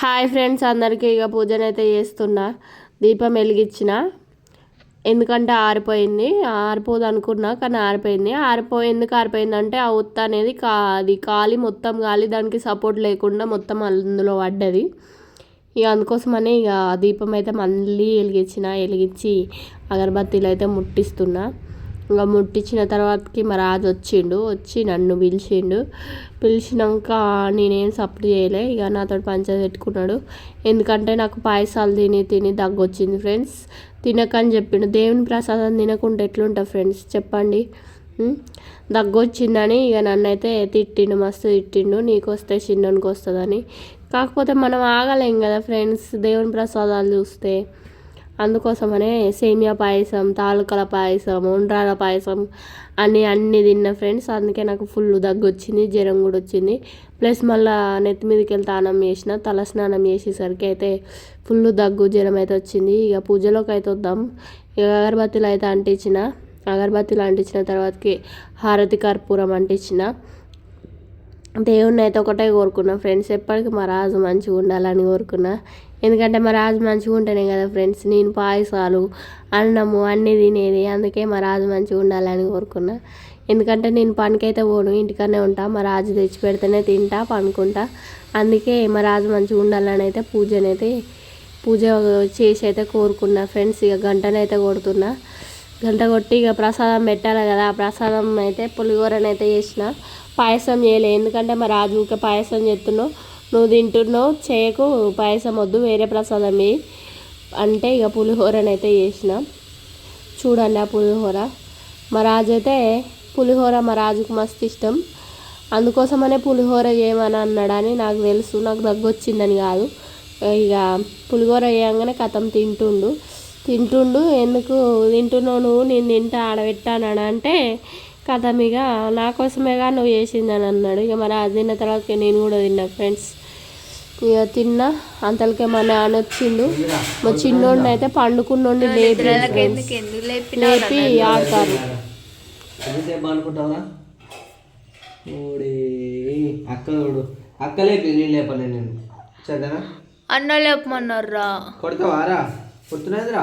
Hi friends అందరికీ ఇక పూజనైతే చేస్తున్నా. దీపం వెలిగించిన. ఎందుకంటే ఆరిపోయింది. ఆరిపోదు అనుకున్నా కానీ ఆరిపోయింది. ఆరిపో ఎందుకు ఆరిపోయింది అంటే ఆ ఉత్త అనేది కా అది కాలి మొత్తం కాలి దానికి సపోర్ట్ లేకుండా మొత్తం అందులో పడ్డది. ఇక అందుకోసమనే ఇక దీపం అయితే మళ్ళీ వెలిగించిన వెలిగించి అగరబత్తీలు అయితే ముట్టిస్తున్నా. ఇంకా ముట్టించిన తర్వాతకి మా రాజు వచ్చిండు వచ్చి నన్ను పిలిచిండు. పిలిచినాక నేనేం సపోర్ట్ చేయలే ఇక నాతో పంచాయతీ పెట్టుకున్నాడు. ఎందుకంటే నాకు పాయసాలు తిని తిని దగ్గు వచ్చింది ఫ్రెండ్స్ తినకని చెప్పిండు. దేవుని ప్రసాదం తినకుంటే ఎట్లుంటా ఫ్రెండ్స్ చెప్పండి. దగ్గొచ్చిందని దగ్గు వచ్చిందని ఇక నన్ను అయితే తిట్టిండు మస్తు తిట్టిండు. నీకు వస్తే చిన్నోనికి వస్తుందని కాకపోతే మనం ఆగలేం కదా ఫ్రెండ్స్ దేవుని ప్రసాదాలు చూస్తే. అందుకోసమనే సేమియా పాయసం తాలూకల పాయసం ఉండ్రాల పాయసం అని అన్నీ తిన్న ఫ్రెండ్స్. అందుకే నాకు ఫుల్ దగ్గు వచ్చింది జ్వరం కూడా వచ్చింది. ప్లస్ మళ్ళీ నెత్తి మీదకి వెళ్ళి స్నానం చేసిన తల స్నానం చేసేసరికి అయితే ఫుల్ దగ్గు జ్వరం అయితే వచ్చింది. ఇక పూజలోకి అయితే వద్దాం. ఇక అగరబత్తీలు అయితే అంటించిన. అగరబత్తీలు అంటించిన తర్వాతకి హారతి కర్పూరం అంటించిన. దేవుణ్ణి అయితే ఒకటే కోరుకున్నా. ఫ్రెండ్స్ ఎప్పటికీ మా రాజు మంచిగా ఉండాలని కోరుకున్నా. ఎందుకంటే మా రాజు మంచిగా ఉంటేనే కదా ఫ్రెండ్స్ నేను పాయసాలు అన్నము అన్నీ తినేది. అందుకే మా రాజు మంచిగా ఉండాలని కోరుకున్నా. ఎందుకంటే నేను పనికైతే పోను. ఇంటికనే ఉంటా. మా రాజు తెచ్చి పెడితేనే తింటా పనుకుంటా అందుకే మా రాజు మంచిగా ఉండాలని అయితే పూజనైతే పూజ చేసి అయితే కోరుకున్నా. ఫ్రెండ్స్ ఇక గంటనైతే కొడుతున్నా. గంట కొట్టి ఇక ప్రసాదం పెట్టాలి కదా. ఆ ప్రసాదం అయితే పులిహోరనైతే చేసిన. పాయసం చేయలే. ఎందుకంటే మా రాజుకి పాయసం చేస్తున్నావు నువ్వు తింటున్నావు చేయకు పాయసం వద్దు వేరే ప్రసాదం వేయి అంటే ఇక పులిహోరనైతే చేసిన. చూడండి ఆ పులిహోర. మా రాజు అయితే పులిహోర మా రాజుకు మస్తు ఇష్టం. అందుకోసమనే పులిహోర చేయమని అన్నాడని నాకు తెలుసు. నాకు దగ్గు వచ్చిందని కాదు. ఇక పులిహోర చేయగానే కథం తింటుండు. తింటుండు ఎందుకు? తింటున్నావు నువ్వు నేను తింటా ఆడబెట్టానని అంటే కథం ఇక నా కోసమేగా నువ్వు చేసిందని అన్నాడు. ఇక మరి అది తిన్న తర్వాత నేను కూడా తిన్నా ఫ్రెండ్స్. ఇక తిన్నా అంతలకే మా నాన్న వచ్చిండు. మా చిన్నోడిని అయితే పండుకున్నోడిని లేపి లేపి ఆడతారు. ఎంతసేపు అనుకుంటావా ఓడి అక్క చూడు. అక్క లేపి నేను లేపలే నేను. సరేనా? అన్న లేపమన్నారా కొడతావా? రా. కొడుతున్నదిరా